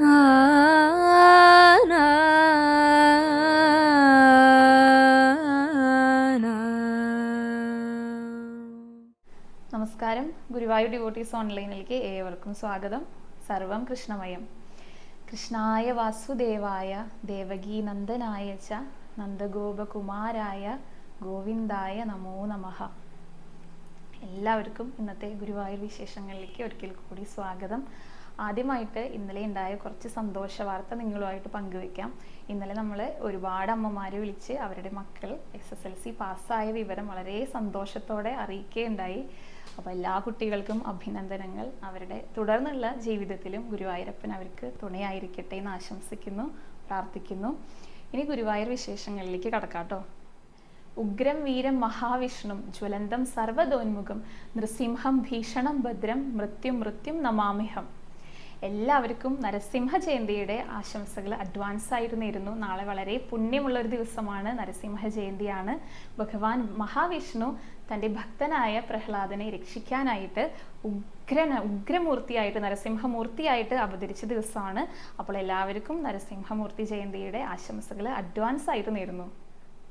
നമസ്കാരം. ഗുരുവായൂർ ഡിവോട്ടീസ് ഓൺലൈനിലേക്ക് ഏവർക്കും സ്വാഗതം. സർവം കൃഷ്ണമയം. കൃഷ്ണായ വാസുദേവായ ദേവകീ നന്ദനായ ച നന്ദഗോപകുമാരായ ഗോവിന്ദായ നമോ നമഃ. എല്ലാവർക്കും ഇന്നത്തെ ഗുരുവായൂർ വിശേഷങ്ങളിലേക്ക് ഒരിക്കൽ കൂടി സ്വാഗതം. ആദ്യമായിട്ട് ഇന്നലെ ഉണ്ടായ കുറച്ച് സന്തോഷ വാർത്ത നിങ്ങളുമായിട്ട് പങ്കുവെക്കാം ഇന്നലെ നമ്മൾ ഒരുപാട് അമ്മമാരെ വിളിച്ച് അവരുടെ മക്കൾ എസ് എസ് എൽ സി പാസ്സായ വിവരം വളരെ സന്തോഷത്തോടെ അറിയിക്കുകയുണ്ടായി. അപ്പോൾ എല്ലാ കുട്ടികൾക്കും അഭിനന്ദനങ്ങൾ. അവരുടെ തുടർന്നുള്ള ജീവിതത്തിലും ഗുരുവായൂരപ്പൻ അവർക്ക് തുണയായിരിക്കട്ടെ എന്ന് ആശംസിക്കുന്നു പ്രാർത്ഥിക്കുന്നു. ഇനി ഗുരുവായൂർ വിശേഷങ്ങളിലേക്ക് കടക്കാട്ടോ ഉഗ്രം വീരം മഹാവിഷ്ണു ജ്വലന്തം സർവതോന്മുഖം നൃസിംഹം ഭീഷണം ഭദ്രം മൃത്യും മൃത്യും നമാമിഹം. എല്ലാവർക്കും നരസിംഹ ജയന്തിയുടെ ആശംസകൾ. അഡ്വാൻസ് ആയിരുന്നിരുന്നു. നേരുന്നു നാളെ വളരെ പുണ്യമുള്ള ഒരു ദിവസമാണ് നരസിംഹ ജയന്തിയാണ് ഭഗവാൻ മഹാവിഷ്ണു തന്റെ ഭക്തനായ പ്രഹ്ലാദനെ രക്ഷിക്കാനായിട്ട് ഉഗ്രന ഉഗ്രമൂർത്തിയായിട്ട് നരസിംഹമൂർത്തിയായിട്ട് അവതരിച്ച ദിവസമാണ്. അപ്പോൾ എല്ലാവർക്കും നരസിംഹമൂർത്തി ജയന്തിയുടെ ആശംസകൾ അഡ്വാൻസ് ആയിട്ട് നേരുന്നു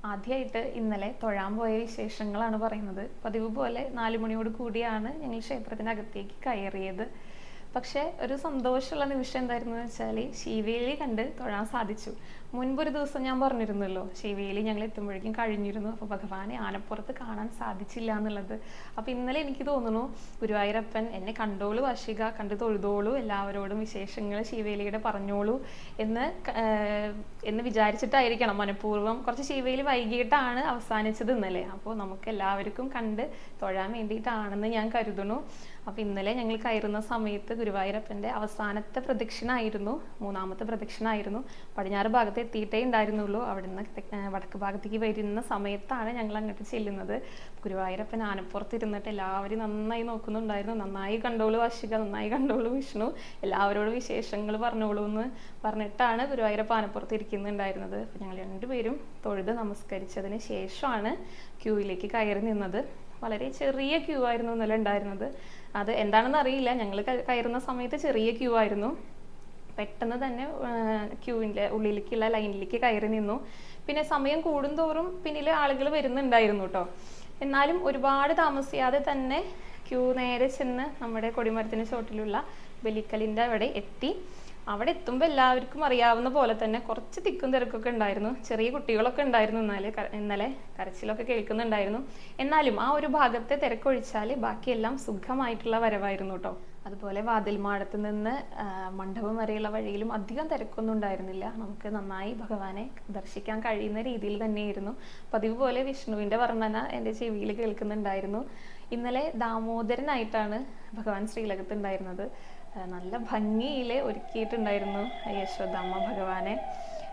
ആദ്യമായിട്ട് ഇന്നലെ തൊഴാൻ പോയ വിശേഷങ്ങളാണ് പറയുന്നത്. പതിവ് പോലെ നാലു മണിയോട് കൂടിയാണ് ഞങ്ങൾ ക്ഷേത്രത്തിനകത്തേക്ക് കയറിയത്. പക്ഷേ ഒരു സന്തോഷമുള്ള നിമിഷം എന്തായിരുന്നു വെച്ചാൽ ശിവേലി കണ്ട് തൊഴാൻ സാധിച്ചു. മുൻപൊരു ദിവസം ഞാൻ പറഞ്ഞിരുന്നല്ലോ ശിവേലി ഞങ്ങൾ എത്തുമ്പോഴേക്കും കഴിഞ്ഞിരുന്നു. അപ്പോൾ ഭഗവാനെ ആനപ്പുറത്ത് കാണാൻ സാധിച്ചില്ല എന്നുള്ളത്. അപ്പോൾ ഇന്നലെ എനിക്ക് തോന്നുന്നു ഗുരുവായൂരപ്പൻ എന്നെ കണ്ടോളൂ വർഷിക കണ്ട് തൊഴുതോളൂ എല്ലാവരോടും വിശേഷങ്ങൾ ശിവേലിയുടെ പറഞ്ഞോളൂ എന്ന് എന്ന് വിചാരിച്ചിട്ടായിരിക്കണം. മനഃപൂർവം കുറച്ച് ശിവേലി വൈകിട്ടാണ് അവസാനിച്ചത് ഇന്നലെ. അപ്പോൾ നമുക്ക് എല്ലാവർക്കും കണ്ട് തൊഴാൻ വേണ്ടിയിട്ടാണെന്ന് ഞാൻ കരുതുന്നു. അപ്പോൾ ഇന്നലെ ഞങ്ങൾ കയറുന്ന സമയത്ത് ഗുരുവായൂരപ്പന്റെ അവസാനത്തെ പ്രദക്ഷിണായിരുന്നു മൂന്നാമത്തെ പ്രദക്ഷിണായിരുന്നു പടിഞ്ഞാറ് ഭാഗത്ത് എത്തിയിട്ടേ ഉണ്ടായിരുന്നുള്ളൂ. അവിടുന്ന് നിന്ന് വടക്ക് ഭാഗത്തേക്ക് വരുന്ന സമയത്താണ് ഞങ്ങൾ അങ്ങോട്ട് ചെല്ലുന്നത്. ഗുരുവായൂരപ്പൻ ആനപ്പുറത്ത് ഇരുന്നിട്ട് എല്ലാവരും നന്നായി നോക്കുന്നുണ്ടായിരുന്നു. നന്നായി കണ്ടോളൂ വാശിക നന്നായി കണ്ടോളൂ വിഷ്ണു. എല്ലാവരോടും വിശേഷങ്ങൾ പറഞ്ഞോളൂ എന്ന് പറഞ്ഞിട്ടാണ് ഗുരുവായൂരപ്പ ആനപ്പുറത്ത് ഇരിക്കുന്നുണ്ടായിരുന്നത് അപ്പം ഞങ്ങൾ രണ്ടുപേരും തൊഴുത് നമസ്കരിച്ചതിന് ശേഷമാണ് ക്യൂവിലേക്ക് കയറി നിന്നത്. വളരെ ചെറിയ ക്യൂ ആയിരുന്നു ഇന്നലെ ഉണ്ടായിരുന്നത്. അത് എന്താണെന്ന് അറിയില്ല. ഞങ്ങൾ കയറുന്ന സമയത്ത് ചെറിയ ക്യൂ ആയിരുന്നു. പെട്ടെന്ന് തന്നെ ക്യൂവിന്റെ ഉള്ളിലേക്കുള്ള ലൈനിലേക്ക് കയറി നിന്നു. പിന്നെ സമയം കൂടുന്തോറും പിന്നിൽ ആളുകൾ വരുന്നുണ്ടായിരുന്നു കേട്ടോ എന്നാലും ഒരുപാട് താമസിയാതെ തന്നെ ക്യൂ നേരെ ചെന്ന് നമ്മുടെ കൊടിമരത്തിന് ചോട്ടിലുള്ള ബലിക്കലിന്റെ അവിടെ എത്തി. അവിടെ എത്തുമ്പോൾ എല്ലാവർക്കും അറിയാവുന്ന പോലെ തന്നെ കുറച്ച് തിക്കും തിരക്കൊക്കെ ഉണ്ടായിരുന്നു. ചെറിയ കുട്ടികളൊക്കെ ഉണ്ടായിരുന്നു ഇന്നലെ ക- ഇന്നലെ കരച്ചിലൊക്കെ കേൾക്കുന്നുണ്ടായിരുന്നു. എന്നാലും ആ ഒരു ഭാഗത്തെ തിരക്കൊഴിച്ചാൽ ബാക്കിയെല്ലാം സുഖമായിട്ടുള്ള വരവായിരുന്നു കേട്ടോ അതുപോലെ വാതിൽമാടത്ത് നിന്ന് മണ്ഡപം വരെയുള്ള വഴിയിലും അധികം തിരക്കൊന്നും ഉണ്ടായിരുന്നില്ല നമുക്ക് നന്നായി ഭഗവാനെ ദർശിക്കാൻ കഴിയുന്ന രീതിയിൽ തന്നെയായിരുന്നു. പതിവ് പോലെ വിഷ്ണുവിന്റെ വർണന എന്റെ ചെവിയിൽ കേൾക്കുന്നുണ്ടായിരുന്നു. ഇന്നലെ ദാമോദരനായിട്ടാണ് ഭഗവാൻ ശ്രീലകത്ത് ഉണ്ടായിരുന്നത് നല്ല ഭംഗിയിൽ ഒരുക്കിയിട്ടുണ്ടായിരുന്നു യശോദാമ്മ ഭഗവാനെ.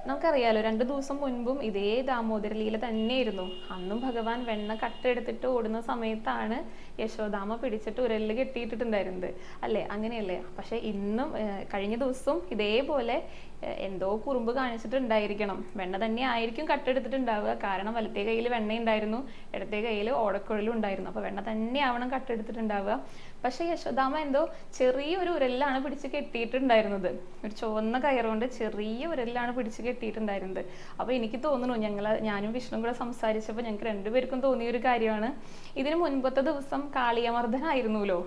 നമുക്കറിയാലോ രണ്ട് ദിവസം മുൻപും ഇതേ ദാമോദരലീല തന്നെയായിരുന്നു. അന്നും ഭഗവാൻ വെണ്ണ കട്ടെടുത്തിട്ട് ഓടുന്ന സമയത്താണ് യശോദാമ പിടിച്ചിട്ട് ഉരലിൽ കെട്ടിയിട്ടിട്ടുണ്ടായിരുന്നത്. അല്ലേ? അങ്ങനെയല്ലേ? പക്ഷെ ഇന്നും കഴിഞ്ഞ ദിവസവും ഇതേപോലെ എന്തോ കുറുമ്പ് കാണിച്ചിട്ടുണ്ടായിരിക്കണം. വെണ്ണ തന്നെ ആയിരിക്കും കട്ടെടുത്തിട്ടുണ്ടാവുക. കാരണം വലത്തെ കയ്യിൽ വെണ്ണ ഉണ്ടായിരുന്നു ഇടത്തെ കയ്യിൽ ഓടക്കുഴലും ഉണ്ടായിരുന്നു. അപ്പൊ വെണ്ണ തന്നെ ആവണം കട്ടെടുത്തിട്ടുണ്ടാവുക. പക്ഷെ യശോദാമ എന്തോ ചെറിയൊരു ഉരലിലാണ് പിടിച്ച് കെട്ടിയിട്ടുണ്ടായിരുന്നത്. ഒരു ചുവന്ന കയറുകൊണ്ട് ചെറിയ ഉരലിലാണ് പിടിച്ച് കെട്ടിയിട്ടുണ്ടായിരുന്നത്. അപ്പൊ എനിക്ക് തോന്നുന്നു ഞങ്ങൾ ഞാനും വിഷ്ണു കൂടെ സംസാരിച്ചപ്പോൾ ഞങ്ങൾക്ക് രണ്ടുപേർക്കും തോന്നിയ ഒരു കാര്യമാണ്. ഇതിന് മുൻപത്തെ ദിവസം കാളിയമർദ്ദനായിരുന്നല്ലോ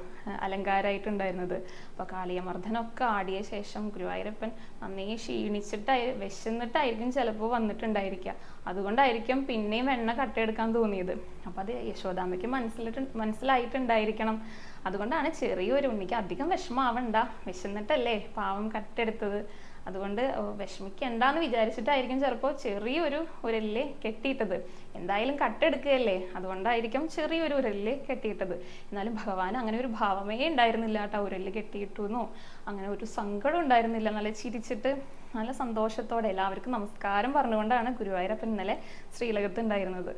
അലങ്കാരമായിട്ടുണ്ടായിരുന്നത് അപ്പൊ കാളിയമർദ്ദനൊക്കെ ആടിയ ശേഷം ഗുരുവായൂരപ്പൻ നന്നേ ക്ഷീണിച്ചിട്ടായി വിശന്നിട്ടായിരിക്കും ചിലപ്പോൾ വന്നിട്ടുണ്ടായിരിക്കുക. അതുകൊണ്ടായിരിക്കും പിന്നെയും എണ്ണ കട്ടയെടുക്കാൻ തോന്നിയത്. അപ്പൊ അത് യശോദാമ്മയ്ക്ക് മനസ്സിലിട്ട് മനസ്സിലായിട്ടുണ്ടായിരിക്കണം. അതുകൊണ്ടാണ് ചെറിയൊരു ഉണ്ണിക്ക് അധികം വിഷമാവണ്ട. വിശന്നിട്ടല്ലേ പാവം കട്ടെടുത്തത്. അതുകൊണ്ട് വിഷമിക്കണ്ടെന്ന് വിചാരിച്ചിട്ടായിരിക്കും ചിലപ്പോൾ ചെറിയൊരു ഉരലിൽ കെട്ടിയിട്ടത്. എന്തായാലും കട്ടെടുക്കുകയല്ലേ? അതുകൊണ്ടായിരിക്കും ചെറിയൊരു ഉരലിൽ കെട്ടിയിട്ടത്. എന്നാലും ഭഗവാൻ അങ്ങനെ ഒരു ഭാവമേ ഉണ്ടായിരുന്നില്ല കേട്ടോ ഉരലിൽ കെട്ടിയിട്ടുന്നോ അങ്ങനെ ഒരു സങ്കടം ഉണ്ടായിരുന്നില്ല. നല്ല ചിരിച്ചിട്ട് നല്ല സന്തോഷത്തോടെ എല്ലാവർക്കും നമസ്കാരം പറഞ്ഞുകൊണ്ടാണ് ഗുരുവായൂരപ്പൻ ഇന്നലെ ശ്രീലകത്ത് ഉണ്ടായിരുന്നത്.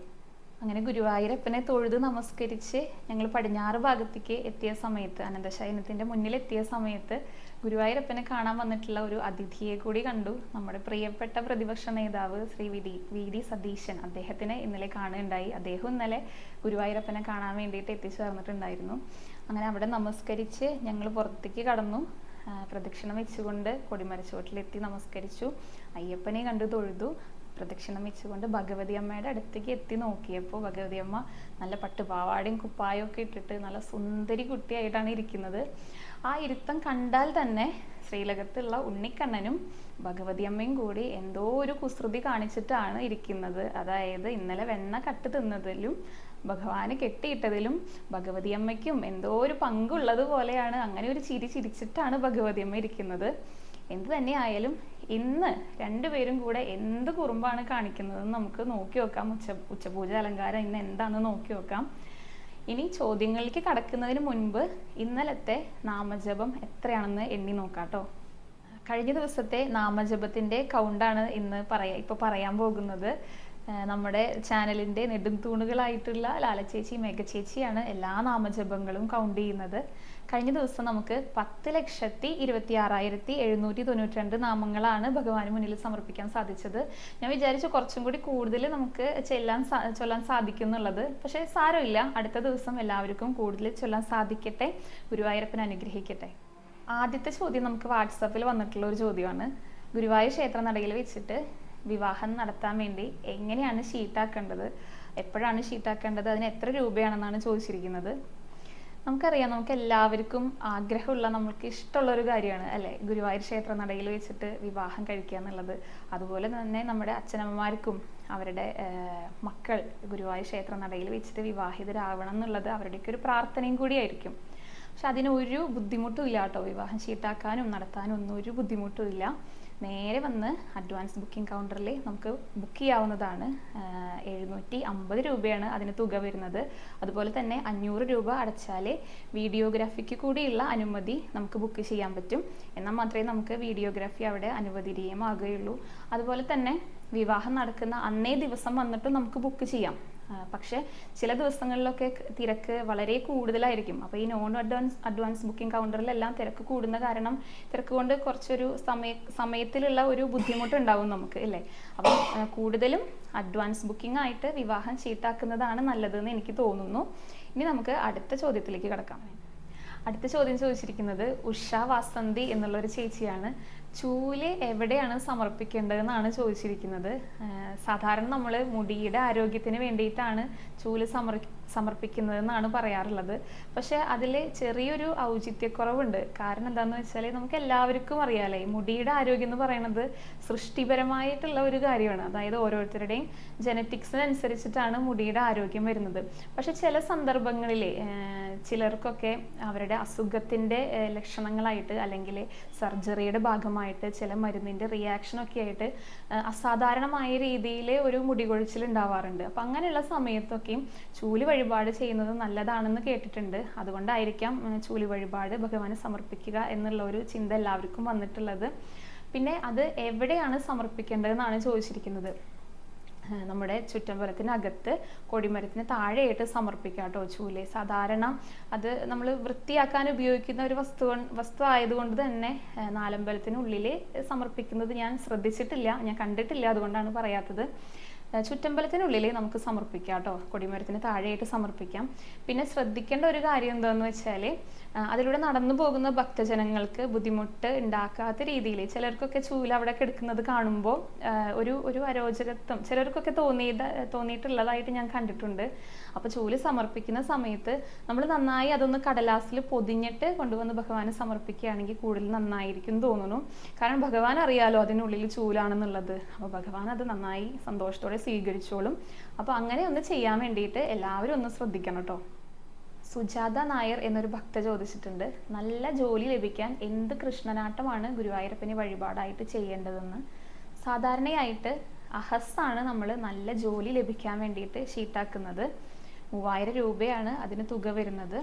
അങ്ങനെ ഗുരുവായൂരപ്പനെ തൊഴുത് നമസ്കരിച്ച് ഞങ്ങൾ പടിഞ്ഞാറ് ഭാഗത്തേക്ക് എത്തിയ സമയത്ത് അനന്തശയനത്തിന്റെ മുന്നിൽ എത്തിയ സമയത്ത് ഗുരുവായൂരപ്പനെ കാണാൻ വന്നിട്ടുള്ള ഒരു അതിഥിയെ കൂടി കണ്ടു. നമ്മുടെ പ്രിയപ്പെട്ട പ്രതിപക്ഷ നേതാവ് Shri V D V D Satheesan അദ്ദേഹത്തിനെ ഇന്നലെ കാണുകയുണ്ടായി. അദ്ദേഹം ഇന്നലെ ഗുരുവായൂരപ്പനെ കാണാൻ വേണ്ടിയിട്ട് എത്തിച്ചു തന്നിട്ടുണ്ടായിരുന്നു. അങ്ങനെ അവിടെ നമസ്കരിച്ച് ഞങ്ങൾ പുറത്തേക്ക് കടന്നു. പ്രദക്ഷിണം വെച്ചുകൊണ്ട് കൊടിമരച്ചുവട്ടിലെത്തി നമസ്കരിച്ചു. അയ്യപ്പനെ കണ്ടു തൊഴുതു. പ്രദക്ഷിണം വെച്ചുകൊണ്ട് ഭഗവതി അമ്മയുടെ അടുത്തേക്ക് എത്തി നോക്കിയപ്പോൾ ഭഗവതി അമ്മ നല്ല പട്ടുപാവാടയും കുപ്പായും ഒക്കെ ഇട്ടിട്ട് നല്ല സുന്ദരി കുട്ടിയായിട്ടാണ് ഇരിക്കുന്നത്. ആ ഇരുത്തം കണ്ടാൽ തന്നെ ശ്രീലകത്തുള്ള ഉണ്ണിക്കണ്ണനും ഭഗവതി അമ്മയും കൂടി എന്തോ ഒരു കുസൃതി കാണിച്ചിട്ടാണ് ഇരിക്കുന്നത്. അതായത് ഇന്നലെ വെണ്ണ കട്ട് തിന്നതിലും ഭഗവാന് കെട്ടിയിട്ടതിലും ഭഗവതി അമ്മയ്ക്കും എന്തോ ഒരു പങ്കുള്ളത് പോലെയാണ് അങ്ങനെ ഒരു ചിരി ചിരിച്ചിട്ടാണ് ഭഗവതി അമ്മ ഇരിക്കുന്നത്. എന്ത് തന്നെയായാലും ഇന്ന് രണ്ടുപേരും കൂടെ എന്ത് കുറുമ്പാണ് കാണിക്കുന്നതെന്ന് നമുക്ക് നോക്കി നോക്കാം ഉച്ച ഉച്ചപൂജ അലങ്കാരം ഇന്ന് എന്താണെന്ന് നോക്കി നോക്കാം ഇനി ചോദ്യങ്ങളിലേക്ക് കടക്കുന്നതിന് മുൻപ് ഇന്നലത്തെ നാമജപം എത്രയാണെന്ന് എണ്ണി നോക്കാട്ടോ കഴിഞ്ഞ ദിവസത്തെ നാമജപത്തിന്റെ കൗണ്ടാണ് ഇന്ന് പറയാ ഇപ്പൊ പറയാൻ പോകുന്നത്. നമ്മുടെ ചാനലിന്റെ നെടുംതൂണുകളായിട്ടുള്ള ലാലച്ചേച്ചി മേഘച്ചേച്ചിയാണ് എല്ലാ നാമജപങ്ങളും കൗണ്ട് ചെയ്യുന്നത്. കഴിഞ്ഞ ദിവസം നമുക്ക് പത്ത് ലക്ഷത്തി ഇരുപത്തി ആറായിരത്തി എഴുന്നൂറ്റി തൊണ്ണൂറ്റി രണ്ട് നാമങ്ങളാണ് ഭഗവാന് മുന്നിൽ സമർപ്പിക്കാൻ സാധിച്ചത്. ഞാൻ വിചാരിച്ചു കുറച്ചും കൂടി കൂടുതൽ നമുക്ക് ചെല്ലാൻ ചൊല്ലാൻ സാധിക്കും എന്നുള്ളത് പക്ഷേ സാരമില്ല. അടുത്ത ദിവസം എല്ലാവർക്കും കൂടുതൽ ചൊല്ലാൻ സാധിക്കട്ടെ. ഗുരുവായൂരപ്പൻ അനുഗ്രഹിക്കട്ടെ. ആദ്യത്തെ ചോദ്യം നമുക്ക് വാട്സാപ്പിൽ വന്നിട്ടുള്ള ഒരു ചോദ്യമാണ്. ഗുരുവായൂർ ക്ഷേത്ര നടയിൽ വെച്ചിട്ട് വിവാഹം നടത്താൻ വേണ്ടി എങ്ങനെയാണ് ഷീട്ടാക്കേണ്ടത്? എപ്പോഴാണ് ഷീട്ടാക്കേണ്ടത്? അതിന് എത്ര രൂപയാണെന്നാണ് ചോദിച്ചിരിക്കുന്നത്. നമുക്കറിയാം നമുക്ക് എല്ലാവർക്കും ആഗ്രഹമുള്ള നമ്മൾക്ക് ഇഷ്ടമുള്ള ഒരു കാര്യമാണ് അല്ലെ? ഗുരുവായൂർ ക്ഷേത്ര നടയിൽ വെച്ചിട്ട് വിവാഹം കഴിക്കുക എന്നുള്ളത്. അതുപോലെ തന്നെ നമ്മുടെ അച്ഛനമ്മമാർക്കും അവരുടെ മക്കൾ ഗുരുവായൂർ ക്ഷേത്ര നടയിൽ വെച്ചിട്ട് വിവാഹിതരാവണം എന്നുള്ളത് അവരുടെയൊക്കെ ഒരു പ്രാർത്ഥനയും കൂടിയായിരിക്കും. പക്ഷെ അതിനൊരു ബുദ്ധിമുട്ടും ഇല്ല കേട്ടോ. വിവാഹം ചീട്ടാക്കാനും നടത്താനും ഒന്നും ഒരു ബുദ്ധിമുട്ടും ഇല്ല. നേരെ വന്ന് അഡ്വാൻസ് ബുക്കിംഗ് കൗണ്ടറിൽ നമുക്ക് ബുക്ക് ചെയ്യാവുന്നതാണ് എഴുന്നൂറ്റി അമ്പത് രൂപയാണ് അതിന് തുക വരുന്നത്. അതുപോലെ തന്നെ അഞ്ഞൂറ് രൂപ അടച്ചാൽ വീഡിയോഗ്രാഫിക്ക് കൂടിയുള്ള അനുമതി നമുക്ക് ബുക്ക് ചെയ്യാൻ പറ്റും. എന്നാൽ മാത്രമേ നമുക്ക് വീഡിയോഗ്രാഫി അവിടെ അനുവദനീയമാകുകയുള്ളൂ. അതുപോലെ തന്നെ വിവാഹം നടക്കുന്ന അന്നേ ദിവസം വന്നിട്ട് നമുക്ക് ബുക്ക് ചെയ്യാം. പക്ഷേ ചില ദിവസങ്ങളിലൊക്കെ തിരക്ക് വളരെ കൂടുതലായിരിക്കും. അപ്പോൾ ഈ നോൺ അഡ്വാൻസ് അഡ്വാൻസ് ബുക്കിംഗ് കൗണ്ടറിലെല്ലാം തിരക്ക് കൂടുന്ന കാരണം തിരക്ക് കൊണ്ട് കുറച്ചൊരു സമയ സമയത്തിലുള്ള ഒരു ബുദ്ധിമുട്ടുണ്ടാവും നമുക്ക് അല്ലേ? അപ്പം കൂടുതലും അഡ്വാൻസ് ബുക്കിംഗ് ആയിട്ട് വിവാഹം ചീട്ടാക്കുന്നതാണ് നല്ലതെന്ന് എനിക്ക് തോന്നുന്നു. ഇനി നമുക്ക് അടുത്ത ചോദ്യത്തിലേക്ക് കിടക്കാം. അടുത്ത ചോദ്യം ചോദിച്ചിരിക്കുന്നത് ഉഷ വാസന്തി എന്നുള്ള ഒരു ചേച്ചിയാണ്. ചൂൽ എവിടെയാണ് സമർപ്പിക്കേണ്ടതെന്നാണ് ചോദിച്ചിരിക്കുന്നത്. സാധാരണ നമ്മൾ മുടിയുടെ ആരോഗ്യത്തിന് വേണ്ടിയിട്ടാണ് ചൂൽ സമർ സമർപ്പിക്കുന്നതെന്നാണ് പറയാറുള്ളത്. പക്ഷെ അതിൽ ചെറിയൊരു ഔചിത്യക്കുറവുണ്ട്. കാരണം എന്താണെന്ന് വെച്ചാൽ നമുക്ക് എല്ലാവർക്കും അറിയാമല്ലേ മുടിയുടെ ആരോഗ്യം എന്ന് പറയുന്നത് സൃഷ്ടിപരമായിട്ടുള്ള ഒരു കാര്യമാണ്. അതായത് ഓരോരുത്തരുടെയും ജനറ്റിക്സിനനുസരിച്ചിട്ടാണ് മുടിയുടെ ആരോഗ്യം വരുന്നത്. പക്ഷെ ചില സന്ദർഭങ്ങളിൽ ചിലർക്കൊക്കെ അവരുടെ അസുഖത്തിന്റെ ലക്ഷണങ്ങളായിട്ട് അല്ലെങ്കിൽ സർജറിയുടെ ഭാഗമായിട്ട് ചില മരുന്നിന്റെ റിയാക്ഷനൊക്കെ ആയിട്ട് അസാധാരണമായ രീതിയിൽ ഒരു മുടികൊഴിച്ചിൽ ഉണ്ടാവാറുണ്ട്. അപ്പം അങ്ങനെയുള്ള സമയത്തൊക്കെയും ചൂൽ വഴിപാട് ചെയ്യുന്നത് നല്ലതാണെന്ന് കേട്ടിട്ടുണ്ട്. അതുകൊണ്ടായിരിക്കാം ചൂലി വഴിപാട് ഭഗവാന് സമർപ്പിക്കുക എന്നുള്ള ഒരു ചിന്ത എല്ലാവർക്കും വന്നിട്ടുള്ളത്. പിന്നെ അത് എവിടെയാണ് സമർപ്പിക്കേണ്ടതെന്നാണ് ചോദിച്ചിരിക്കുന്നത്. നമ്മുടെ ചുറ്റമ്പലത്തിനകത്ത് കൊടിമരത്തിന് താഴെയായിട്ട് സമർപ്പിക്കാം കേട്ടോ ചൂൽ. സാധാരണ അത് നമ്മൾ വൃത്തിയാക്കാൻ ഉപയോഗിക്കുന്ന ഒരു വസ്തു വസ്തു ആയതുകൊണ്ട് തന്നെ നാലമ്പലത്തിനുള്ളിൽ സമർപ്പിക്കുന്നത് ഞാൻ ശ്രദ്ധിച്ചിട്ടില്ല ഞാൻ കണ്ടിട്ടില്ല അതുകൊണ്ടാണ് പറയാത്തത്. ചുറ്റമ്പലത്തിനുള്ളിൽ നമുക്ക് സമർപ്പിക്കാം കേട്ടോ കൊടിമരത്തിന് താഴെയായിട്ട് സമർപ്പിക്കാം. പിന്നെ ശ്രദ്ധിക്കേണ്ട ഒരു കാര്യം എന്താണെന്ന് വെച്ചാൽ അതിലൂടെ നടന്നു പോകുന്ന ഭക്തജനങ്ങൾക്ക് ബുദ്ധിമുട്ട് ഉണ്ടാക്കാത്ത രീതിയിൽ ചിലർക്കൊക്കെ ചൂൽ അവിടെ കിടക്കുന്നത് കാണുമ്പോൾ ഒരു ഒരു അരോചകത്വം ചിലർക്കൊക്കെ തോന്നിയത് തോന്നിയിട്ടുള്ളതായിട്ട് ഞാൻ കണ്ടിട്ടുണ്ട്. അപ്പോൾ ചൂൽ സമർപ്പിക്കുന്ന സമയത്ത് നമ്മൾ നന്നായി അതൊന്ന് കടലാസിൽ പൊതിഞ്ഞിട്ട് കൊണ്ടുവന്ന് ഭഗവാന് സമർപ്പിക്കുകയാണെങ്കിൽ കൂടുതൽ നന്നായിരിക്കും തോന്നുന്നു. കാരണം ഭഗവാൻ അറിയാലോ അതിനുള്ളിൽ ചൂലാണെന്നുള്ളത്. അപ്പോൾ ഭഗവാൻ അത് നന്നായി സന്തോഷത്തോടെ സ്വീകരിച്ചോളും. അപ്പോൾ അങ്ങനെ ഒന്ന് ചെയ്യാൻ വേണ്ടിയിട്ട് എല്ലാവരും ഒന്ന് ശ്രദ്ധിക്കണം കേട്ടോ. സുജാത നായർ എന്നൊരു ഭക്ത ചോദിച്ചിട്ടുണ്ട്. നല്ല ജോലി ലഭിക്കാൻ എന്ത് കൃഷ്ണനാട്ടമാണ് ഗുരുവായൂരപ്പനെ വഴിപാടായിട്ട് ചെയ്യേണ്ടതെന്ന്. സാധാരണയായിട്ട് അഹസ്സാണ് നമ്മൾ നല്ല ജോലി ലഭിക്കാൻ വേണ്ടിയിട്ട് ഷീട്ടാക്കുന്നത് മൂവായിരം രൂപയാണ് അതിന് തുക വരുന്നത്.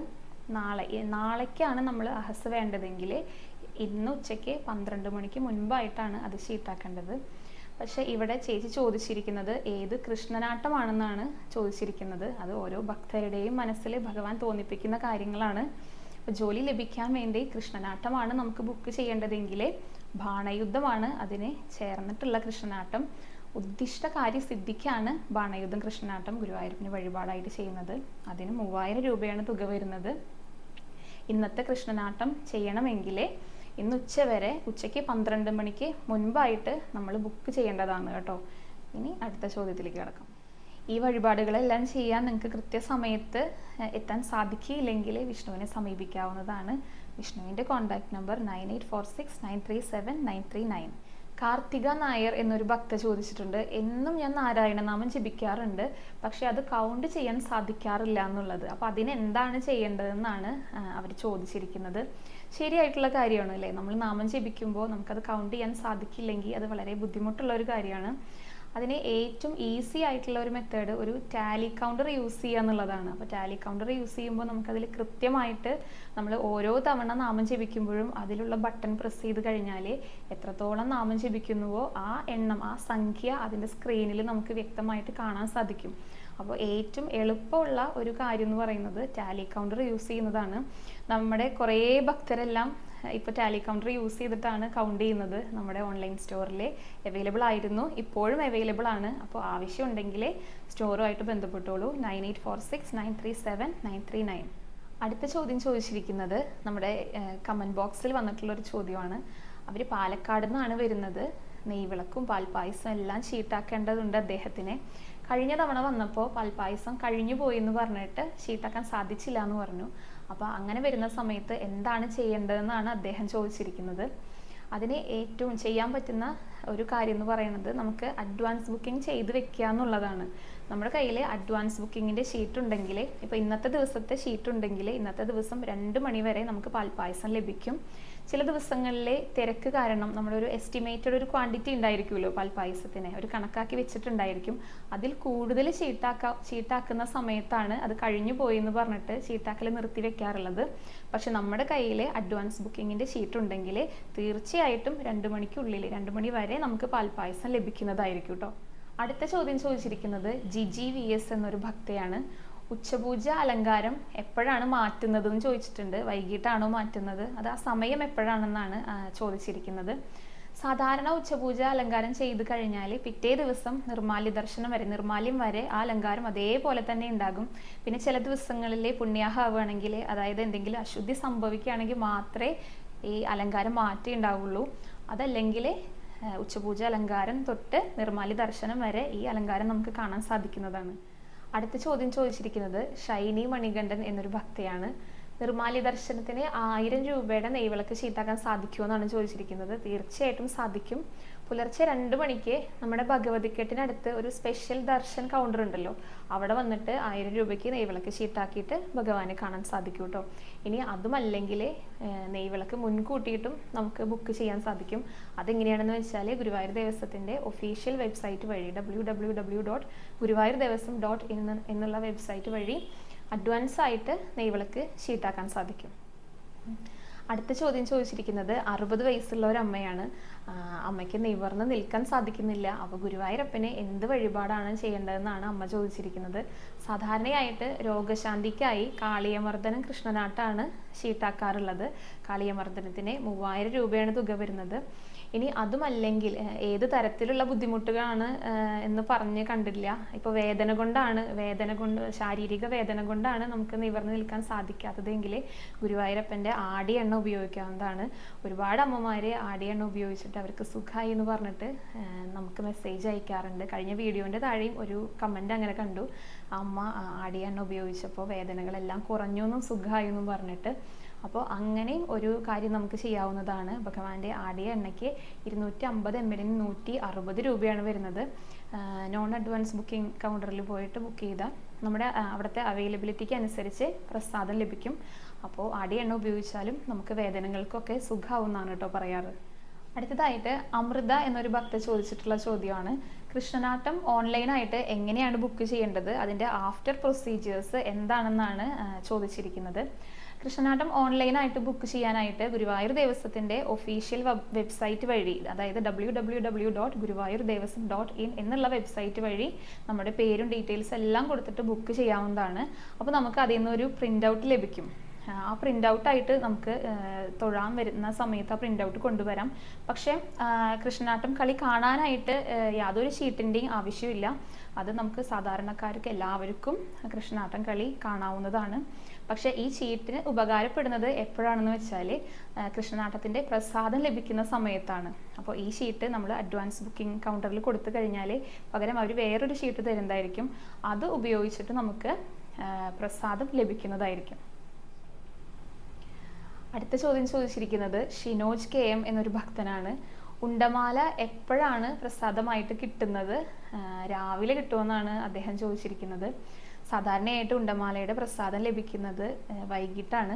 നാളെ നാളേക്കാണ് നമ്മൾ അഹസ് വേണ്ടതെങ്കിൽ ഇന്ന് ഉച്ചയ്ക്ക് പന്ത്രണ്ട് മണിക്ക് മുൻപായിട്ടാണ് അത് ഷീട്ടാക്കേണ്ടത് പക്ഷെ ഇവിടെ ചേച്ചി ചോദിച്ചിരിക്കുന്നത് ഏത് കൃഷ്ണനാട്ടമാണെന്നാണ് ചോദിച്ചിരിക്കുന്നത്. അത് ഓരോ ഭക്തരുടെയും മനസ്സിൽ ഭഗവാൻ തോന്നിപ്പിക്കുന്ന കാര്യങ്ങളാണ്. ജോലി ലഭിക്കാൻ വേണ്ടി കൃഷ്ണനാട്ടമാണ് നമുക്ക് ബുക്ക് ചെയ്യേണ്ടതെങ്കിൽ ബാണയുദ്ധമാണ് അതിനെ ചേർന്നിട്ടുള്ള കൃഷ്ണനാട്ടം. ഉദ്ദിഷ്ട കാര്യ സിദ്ധിക്കാണ് ബാണയുദ്ധം കൃഷ്ണനാട്ടം ഗുരുവായൂരപ്പന് വഴിപാടായിട്ട് ചെയ്യുന്നത്. അതിന് മൂവായിരം രൂപയാണ് തുക വരുന്നത്. ഇന്നത്തെ കൃഷ്ണനാട്ടം ചെയ്യണമെങ്കിൽ ഇന്ന് ഉച്ച വരെ ഉച്ചയ്ക്ക് പന്ത്രണ്ട് മണിക്ക് മുൻപായിട്ട് നമ്മൾ ബുക്ക് ചെയ്യേണ്ടതാണ് കേട്ടോ. ഇനി അടുത്ത ചോദ്യത്തിലേക്ക് കിടക്കാം. ഈ വഴിപാടുകളെല്ലാം ചെയ്യാൻ നിങ്ങൾക്ക് കൃത്യസമയത്ത് എത്താൻ സാധിക്കില്ലെങ്കിൽ വിഷ്ണുവിനെ സമീപിക്കാവുന്നതാണ്. വിഷ്ണുവിന്റെ contact number nine eight four six nine three seven nine three nine. Karthika Nair എന്നൊരു ഭക്ത ചോദിച്ചിട്ടുണ്ട്. എന്നും ഞാൻ നാരായണനാമം ജപിക്കാറുണ്ട്. പക്ഷെ അത് കൗണ്ട് ചെയ്യാൻ സാധിക്കാറില്ല എന്നുള്ളത്. അപ്പോൾ അതിനെന്താണ് ചെയ്യേണ്ടതെന്നാണ് അവർ ചോദിച്ചിരിക്കുന്നത്. ശരിയായിട്ടുള്ള കാര്യമാണ് അല്ലേ? നമ്മൾ നാമം ജപിക്കുമ്പോൾ നമുക്കത് കൗണ്ട് ചെയ്യാൻ സാധിക്കില്ലെങ്കിൽ അത് വളരെ ബുദ്ധിമുട്ടുള്ള ഒരു കാര്യമാണ്. അതിന് ഏറ്റവും ഈസി ആയിട്ടുള്ള ഒരു മെത്തേഡ് ഒരു ടാലി കൗണ്ടർ യൂസ് ചെയ്യുക എന്നുള്ളതാണ്. അപ്പോൾ ടാലി കൗണ്ടർ യൂസ് ചെയ്യുമ്പോൾ നമുക്കതിൽ കൃത്യമായിട്ട് നമ്മൾ ഓരോ തവണ നാമം ജപിക്കുമ്പോഴും അതിലുള്ള ബട്ടൺ പ്രസ് ചെയ്ത് കഴിഞ്ഞാൽ എത്രത്തോളം നാമം ജപിക്കുന്നുവോ ആ എണ്ണം ആ സംഖ്യ അതിന്റെ സ്ക്രീനിൽ നമുക്ക് വ്യക്തമായിട്ട് കാണാൻ സാധിക്കും. അപ്പോൾ ഏറ്റവും എളുപ്പമുള്ള ഒരു കാര്യം എന്ന് പറയുന്നത് ടാലി കൗണ്ടർ യൂസ് ചെയ്യുന്നതാണ്. നമ്മുടെ കുറേ ഭക്തരെല്ലാം ഇപ്പോൾ ടാലി കൗണ്ടർ യൂസ് ചെയ്തിട്ടാണ് കൗണ്ട് ചെയ്യുന്നത്. നമ്മുടെ ഓൺലൈൻ സ്റ്റോറിൽ അവൈലബിൾ ആയിരുന്നു. ഇപ്പോഴും അവൈലബിൾ ആണ്. അപ്പോൾ ആവശ്യമുണ്ടെങ്കിൽ സ്റ്റോറുമായിട്ട് ബന്ധപ്പെട്ടോളൂ. Nine eight four six nine three seven nine three nine. അടുത്ത ചോദ്യം ചോദിച്ചിരിക്കുന്നത് നമ്മുടെ കമന്റ് ബോക്സിൽ വന്നിട്ടുള്ള ഒരു ചോദ്യമാണ്. അവർ പാലക്കാട് നിന്നാണ് വരുന്നത്. നെയ്വിളക്കും പാൽപ്പായസം എല്ലാം ചീട്ടാക്കേണ്ടതുണ്ട് അദ്ദേഹത്തിന്. കഴിഞ്ഞ തവണ വന്നപ്പോൾ പാൽപ്പായസം കഴിഞ്ഞു പോയി എന്ന് പറഞ്ഞിട്ട് ഷീട്ടാക്കാൻ സാധിച്ചില്ല എന്ന് പറഞ്ഞു. അപ്പോൾ അങ്ങനെ വരുന്ന സമയത്ത് എന്താണ് ചെയ്യേണ്ടതെന്നാണ് അദ്ദേഹം ചോദിച്ചിരിക്കുന്നത്. അതിന് ഏറ്റവും ചെയ്യാൻ പറ്റുന്ന ഒരു കാര്യം എന്ന് പറയുന്നത് നമുക്ക് അഡ്വാൻസ് ബുക്കിംഗ് ചെയ്ത് വെക്കുക എന്നുള്ളതാണ്. നമ്മുടെ കയ്യിൽ അഡ്വാൻസ് ബുക്കിങ്ങിന്റെ ഷീറ്റ് ഉണ്ടെങ്കിൽ ഇപ്പോൾ ഇന്നത്തെ ദിവസത്തെ ഷീറ്റ് ഉണ്ടെങ്കിൽ ഇന്നത്തെ ദിവസം രണ്ട് മണി വരെ നമുക്ക് പാൽപ്പായസം ലഭിക്കും. ചില ദിവസങ്ങളിലെ തിരക്ക് കാരണം നമ്മളൊരു എസ്റ്റിമേറ്റഡ് ഒരു ക്വാണ്ടിറ്റി ഉണ്ടായിരിക്കുമല്ലോ പാൽപ്പായസത്തിന് ഒരു കണക്കാക്കി വെച്ചിട്ടുണ്ടായിരിക്കും. അതിൽ കൂടുതൽ ചീട്ടാക്ക ചീട്ടാക്കുന്ന സമയത്താണ് അത് കഴിഞ്ഞു പോയി എന്ന് പറഞ്ഞിട്ട് ചീട്ടാക്കൽ നിർത്തി വെക്കാറുള്ളത്. പക്ഷെ നമ്മുടെ കയ്യിൽ അഡ്വാൻസ് ബുക്കിങ്ങിന്റെ ഷീറ്റ് ഉണ്ടെങ്കിൽ തീർച്ചയായിട്ടും രണ്ട് മണിക്കുള്ളിൽ രണ്ട് മണി വരെ നമുക്ക് പാൽപ്പായസം ലഭിക്കുന്നതായിരിക്കും കേട്ടോ അടുത്ത ചോദ്യം ചോദിച്ചിരിക്കുന്നത് ജിജി വി എസ് എന്നൊരു ഭക്തയാണ്. ഉച്ചപൂജ അലങ്കാരം എപ്പോഴാണ് മാറ്റുന്നത് എന്ന് ചോദിച്ചിട്ടുണ്ട്. വൈകിട്ടാണോ മാറ്റുന്നത്? അത് ആ സമയം എപ്പോഴാണെന്നാണ് ചോദിച്ചിരിക്കുന്നത്. സാധാരണ ഉച്ചപൂജ അലങ്കാരം ചെയ്തു കഴിഞ്ഞാൽ പിറ്റേ ദിവസം നിർമാല്യ ദർശനം വരെ നിർമാല്യം വരെ ആ അലങ്കാരം അതേപോലെ തന്നെ ഉണ്ടാകും. പിന്നെ ചില ദിവസങ്ങളിൽ പുണ്യാഹാവുകയാണെങ്കിൽ അതായത് എന്തെങ്കിലും അശുദ്ധി സംഭവിക്കുകയാണെങ്കിൽ മാത്രമേ ഈ അലങ്കാരം മാറ്റി ഉണ്ടാവുള്ളൂ. അതല്ലെങ്കിൽ ഉച്ചപൂജ അലങ്കാരം തൊട്ട് നിർമാല്യ ദർശനം വരെ ഈ അലങ്കാരം നമുക്ക് കാണാൻ സാധിക്കുന്നതാണ്. അടുത്ത ചോദ്യം ചോദിച്ചിരിക്കുന്നത് ഷൈനി മണികണ്ഠൻ എന്നൊരു ഭക്തയാണ്. നിർമാല്യ ദർശനത്തിന് ആയിരം രൂപയുടെ നെയ്വിളക്ക് ചീത്താക്കാൻ സാധിക്കുമോ എന്നാണ് ചോദിച്ചിരിക്കുന്നത്. തീർച്ചയായിട്ടും സാധിക്കും. പുലർച്ചെ രണ്ട് മണിക്ക് നമ്മുടെ ഭഗവതിക്കെട്ടിനടുത്ത് ഒരു സ്പെഷ്യൽ ദർശൻ കൗണ്ടർ ഉണ്ടല്ലോ. അവിടെ വന്നിട്ട് ആയിരം രൂപയ്ക്ക് നെയ്വിളക്ക് ചീത്താക്കിയിട്ട് ഭഗവാനെ കാണാൻ സാധിക്കും കേട്ടോ. ഇനി അതുമല്ലെങ്കിൽ നെയ്വിളക്ക് മുൻകൂട്ടിയിട്ടും നമുക്ക് ബുക്ക് ചെയ്യാൻ സാധിക്കും. അതെങ്ങനെയാണെന്ന് വെച്ചാൽ ഗുരുവായൂർ ദേവസ്വത്തിന്റെ ഒഫീഷ്യൽ വെബ്സൈറ്റ് വഴി W W W dot Guruvayur Devaswom dot in എന്നുള്ള വെബ്സൈറ്റ് വഴി അഡ്വാൻസ് ആയിട്ട് നെയ്വിളക്ക് ഷീട്ടാക്കാൻ സാധിക്കും. അടുത്ത ചോദ്യം ചോദിച്ചിരിക്കുന്നത് അറുപത് വയസ്സുള്ള ഒരു അമ്മയാണ്. അമ്മയ്ക്ക് നിവർന്ന് നിൽക്കാൻ സാധിക്കുന്നില്ല. അപ്പോൾ ഗുരുവായൂരപ്പനെ എന്ത് വഴിപാടാണ് ചെയ്യേണ്ടതെന്നാണ് അമ്മ ചോദിച്ചിരിക്കുന്നത്. സാധാരണയായിട്ട് രോഗശാന്തിക്കായി കാളിയമർദ്ദനം കൃഷ്ണനാട്ടാണ് ഷീട്ടാക്കാറുള്ളത് കാളിയമർദ്ദനത്തിന് മൂവായിരം രൂപയാണ് തുക വരുന്നത്. ഇനി അതുമല്ലെങ്കിൽ ഏത് തരത്തിലുള്ള ബുദ്ധിമുട്ടുകളാണ് എന്ന് പറഞ്ഞ് കണ്ടില്ല. ഇപ്പോൾ വേദന കൊണ്ടാണ് വേദന കൊണ്ട് ശാരീരിക വേദന കൊണ്ടാണ് നമുക്ക് നിവർന്നു നിൽക്കാൻ സാധിക്കാത്തതെങ്കിൽ ഗുരുവായൂരപ്പന്റെ ആടി എണ്ണ ഉപയോഗിക്കാവുന്നതാണ്. ഒരുപാട് അമ്മമാര് ആടി എണ്ണ ഉപയോഗിച്ചിട്ട് അവർക്ക് സുഖമായി എന്ന് പറഞ്ഞിട്ട് നമുക്ക് മെസ്സേജ് അയക്കാറുണ്ട്. കഴിഞ്ഞ വീഡിയോന്റെ താഴെയും ഒരു കമന്റ് അങ്ങനെ കണ്ടു. അമ്മ ആടി എണ്ണ ഉപയോഗിച്ചപ്പോൾ വേദനകളെല്ലാം കുറഞ്ഞു എന്നും സുഖമായി എന്നും പറഞ്ഞിട്ട് അപ്പോൾ അങ്ങനെയും ഒരു കാര്യം നമുക്ക് ചെയ്യാവുന്നതാണ്. ഭഗവാന്റെ ആടിയ എണ്ണയ്ക്ക് ഇരുന്നൂറ്റി അമ്പത് എം എല്ലിന് നൂറ്റി അറുപത് രൂപയാണ് വരുന്നത്. നോൺ അഡ്വാൻസ് ബുക്കിംഗ് കൗണ്ടറിൽ പോയിട്ട് ബുക്ക് ചെയ്താൽ നമ്മുടെ അവിടുത്തെ അവൈലബിലിറ്റിക്ക് അനുസരിച്ച് പ്രസാദം ലഭിക്കും. അപ്പോൾ ആടിയ എണ്ണ ഉപയോഗിച്ചാലും നമുക്ക് വേദനകൾക്കൊക്കെ സുഖമാവുന്നതാണ് കേട്ടോ പറയാറ്. അടുത്തതായിട്ട് അമൃത എന്നൊരു ഭക്ത ചോദിച്ചിട്ടുള്ള ചോദ്യമാണ്. കൃഷ്ണനാട്ടം ഓൺലൈനായിട്ട് എങ്ങനെയാണ് ബുക്ക് ചെയ്യേണ്ടത്? അതിന്റെ ആഫ്റ്റർ പ്രൊസീജിയേഴ്സ് എന്താണെന്നാണ് ചോദിച്ചിരിക്കുന്നത്. കൃഷ്ണനാട്ടം ഓൺലൈനായിട്ട് ബുക്ക് ചെയ്യാനായിട്ട് ഗുരുവായൂർ ദേവസ്വത്തിന്റെ ഒഫീഷ്യൽ വെബ്സൈറ്റ് വഴി അതായത് W W W dot Guruvayur Devaswom dot in എന്നുള്ള വെബ്സൈറ്റ് വഴി നമ്മുടെ പേരും ഡീറ്റെയിൽസ് എല്ലാം കൊടുത്തിട്ട് ബുക്ക് ചെയ്യാവുന്നതാണ്. അപ്പോൾ നമുക്ക് അതിൽ നിന്നൊരു പ്രിന്റ് ഔട്ട് ലഭിക്കും. ആ പ്രിന്റ് ഔട്ടായിട്ട് നമുക്ക് തൊഴാൻ വരുന്ന സമയത്ത് ആ പ്രിന്റ് ഔട്ട് കൊണ്ടുവരാം. പക്ഷേ കൃഷ്ണനാട്ടം കളി കാണാനായിട്ട് യാതൊരു ഷീറ്റിന്റെയും ആവശ്യമില്ല. അത് നമുക്ക് സാധാരണക്കാർക്ക് എല്ലാവർക്കും കൃഷ്ണനാട്ടം കളി കാണാവുന്നതാണ്. പക്ഷേ ഈ ചീട്ടിന് ഉപകാരപ്പെടുന്നത് എപ്പോഴാണെന്ന് വെച്ചാൽ കൃഷ്ണനാട്ടത്തിന്റെ പ്രസാദം ലഭിക്കുന്ന സമയത്താണ്. അപ്പോൾ ഈ ഷീറ്റ് നമ്മൾ അഡ്വാൻസ് ബുക്കിംഗ് കൗണ്ടറിൽ കൊടുത്തു കഴിഞ്ഞാൽ പകരം അവർ വേറൊരു ഷീറ്റ് തരുന്നതായിരിക്കും. അത് ഉപയോഗിച്ചിട്ട് നമുക്ക് പ്രസാദം ലഭിക്കുന്നതായിരിക്കും. അടുത്ത ചോദ്യം ചോദിച്ചിരിക്കുന്നത് ഷിനോജ് കെ എം എന്നൊരു ഭക്തനാണ്. ഉണ്ടമാല എപ്പോഴാണ് പ്രസാദമായിട്ട് കിട്ടുന്നത്? രാവിലെ കിട്ടുമെന്നാണ് അദ്ദേഹം ചോദിച്ചിരിക്കുന്നത്. സാധാരണയായിട്ട് ഉണ്ടമാലയുടെ പ്രസാദം ലഭിക്കുന്നത് വൈകിട്ടാണ്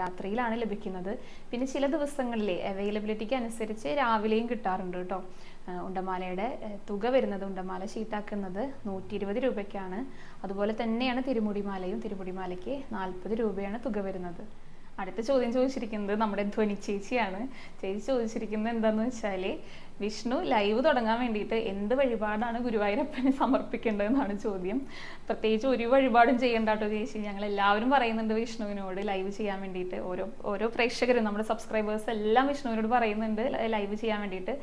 രാത്രിയിലാണ് ലഭിക്കുന്നത്. പിന്നെ ചില ദിവസങ്ങളിൽ അവൈലബിലിറ്റിക്ക് അനുസരിച്ച് രാവിലെയും കിട്ടാറുണ്ട് കേട്ടോ. ഉണ്ടമാലയുടെ തുക വരുന്നത് ഉണ്ടമാല ഷീട്ടാക്കുന്നത് നൂറ്റി ഇരുപത് രൂപയ്ക്കാണ്. അതുപോലെ തന്നെയാണ് തിരുമുടിമാലയും തിരുമുടിമാലയ്ക്ക് നാൽപ്പത് രൂപയാണ് തുക വരുന്നത്. അടുത്ത ചോദ്യം ചോദിച്ചിരിക്കുന്നത് നമ്മുടെ ധ്വനി ചേച്ചിയാണ്. ചേച്ചി ചോദിച്ചിരിക്കുന്നത് എന്താന്ന് വെച്ചാൽ വിഷ്ണു ലൈവ് തുടങ്ങാൻ വേണ്ടിയിട്ട് എന്ത് വഴിപാടാണ് ഗുരുവായൂരപ്പന് സമർപ്പിക്കേണ്ടതെന്നാണ് ചോദ്യം. പ്രത്യേകിച്ച് ഒരു വഴിപാടും ചെയ്യേണ്ട കേട്ടോ ചേച്ചി. ഞങ്ങൾ എല്ലാവരും പറയുന്നുണ്ട് വിഷ്ണുവിനോട് ലൈവ് ചെയ്യാൻ വേണ്ടിയിട്ട്. ഓരോ ഓരോ പ്രേക്ഷകരും നമ്മുടെ സബ്സ്ക്രൈബേഴ്സ് എല്ലാം വിഷ്ണുവിനോട് പറയുന്നുണ്ട് ലൈവ് ചെയ്യാൻ വേണ്ടിയിട്ട്.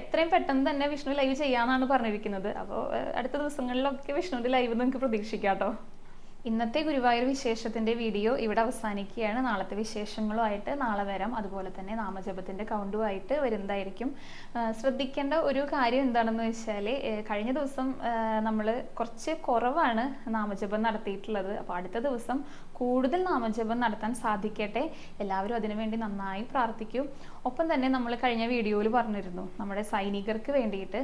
എത്രയും പെട്ടെന്ന് തന്നെ വിഷ്ണു ലൈവ് ചെയ്യാമെന്നാണ് പറഞ്ഞിരിക്കുന്നത്. അപ്പോൾ അടുത്ത ദിവസങ്ങളിലൊക്കെ വിഷ്ണുവിന്റെ ലൈവ് നിങ്ങൾക്ക് പ്രതീക്ഷിക്കാം കേട്ടോ. ഇന്നത്തെ ഗുരുവായൂർ വിശേഷത്തിന്റെ വീഡിയോ ഇവിടെ അവസാനിക്കുകയാണ്. നാളത്തെ വിശേഷങ്ങളുമായിട്ട് നാളെ വരാം. അതുപോലെ തന്നെ നാമജപത്തിന്റെ കൗണ്ടുമായിട്ട് വരുന്നതായിരിക്കും. ശ്രദ്ധിക്കേണ്ട ഒരു കാര്യം എന്താണെന്ന് വെച്ചാൽ കഴിഞ്ഞ ദിവസം നമ്മൾ കുറച്ച് കുറവാണ് നാമജപം നടത്തിയിട്ടുള്ളത്. അപ്പോൾ അടുത്ത ദിവസം കൂടുതൽ നാമജപം നടത്താൻ സാധിക്കട്ടെ. എല്ലാവരും അതിനുവേണ്ടി നന്നായി പ്രാർത്ഥിക്കും. ഒപ്പം തന്നെ നമ്മൾ കഴിഞ്ഞ വീഡിയോയിൽ പറഞ്ഞിരുന്നു നമ്മുടെ സൈനികർക്ക് വേണ്ടിയിട്ട്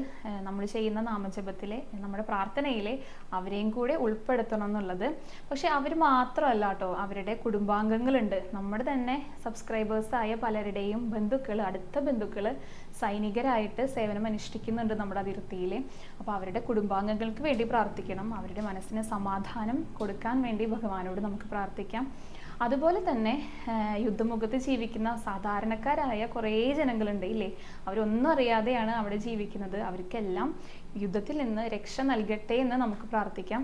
നമ്മൾ ചെയ്യുന്ന നാമജപത്തിലെ നമ്മുടെ പ്രാർത്ഥനയിലെ അവരെയും കൂടെ ഉൾപ്പെടുത്തണം എന്നുള്ളത്. പക്ഷെ അവർ മാത്രമല്ല കേട്ടോ അവരുടെ കുടുംബാംഗങ്ങളുണ്ട്. നമ്മുടെ തന്നെ സബ്സ്ക്രൈബേഴ്സായ പലരുടെയും ബന്ധുക്കൾ അടുത്ത ബന്ധുക്കൾ സൈനികരായിട്ട് സേവനം അനുഷ്ഠിക്കുന്നുണ്ട് നമ്മുടെ അതിർത്തിയിൽ അപ്പോൾ അവരുടെ കുടുംബാംഗങ്ങൾക്ക് വേണ്ടി പ്രാർത്ഥിക്കണം. അവരുടെ മനസ്സിന് സമാധാനം കൊടുക്കാൻ വേണ്ടി ഭഗവാനോട് നമുക്ക് പ്രാർത്ഥിക്കാം. അതുപോലെ തന്നെ യുദ്ധമുഖത്ത് ജീവിക്കുന്ന സാധാരണക്കാരായ കുറേ ജനങ്ങളുണ്ട് ഇല്ലേ? അവരൊന്നും അറിയാതെയാണ് അവിടെ ജീവിക്കുന്നത്. അവർക്കെല്ലാം യുദ്ധത്തിൽ നിന്ന് രക്ഷ നൽകട്ടെ എന്ന് നമുക്ക് പ്രാർത്ഥിക്കാം.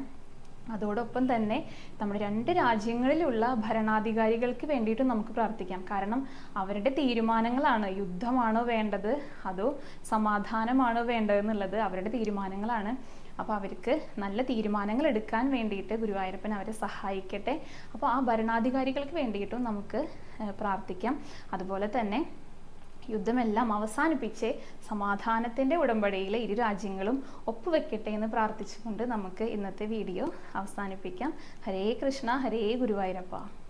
അതോടൊപ്പം തന്നെ നമ്മുടെ രണ്ട് രാജ്യങ്ങളിലുള്ള ഭരണാധികാരികൾക്ക് വേണ്ടിയിട്ട് നമുക്ക് പ്രാർത്ഥിക്കാം. കാരണം അവരുടെ തീരുമാനങ്ങളാണ് യുദ്ധമാണോ വേണ്ടത് അതോ സമാധാനമാണോ വേണ്ടത് എന്നുള്ളത് അവരുടെ തീരുമാനങ്ങളാണ്. അപ്പോൾ അവർക്ക് നല്ല തീരുമാനങ്ങൾ എടുക്കാൻ വേണ്ടിയിട്ട് ഗുരുവായൂരപ്പൻ അവരെ സഹായിക്കട്ടെ. അപ്പോൾ ആ ഭരണാധികാരികൾക്ക് വേണ്ടിയിട്ടും നമുക്ക് പ്രാർത്ഥിക്കാം. അതുപോലെ തന്നെ യുദ്ധമെല്ലാം അവസാനിപ്പിച്ച് സമാധാനത്തിന്റെ ഉടമ്പടിയിൽ ഇരു രാജ്യങ്ങളും ഒപ്പുവെക്കട്ടെ എന്ന് പ്രാർത്ഥിച്ചുകൊണ്ട് നമുക്ക് ഇന്നത്തെ വീഡിയോ അവസാനിപ്പിക്കാം. ഹരേ കൃഷ്ണ ഹരേ ഗുരുവായൂരപ്പ.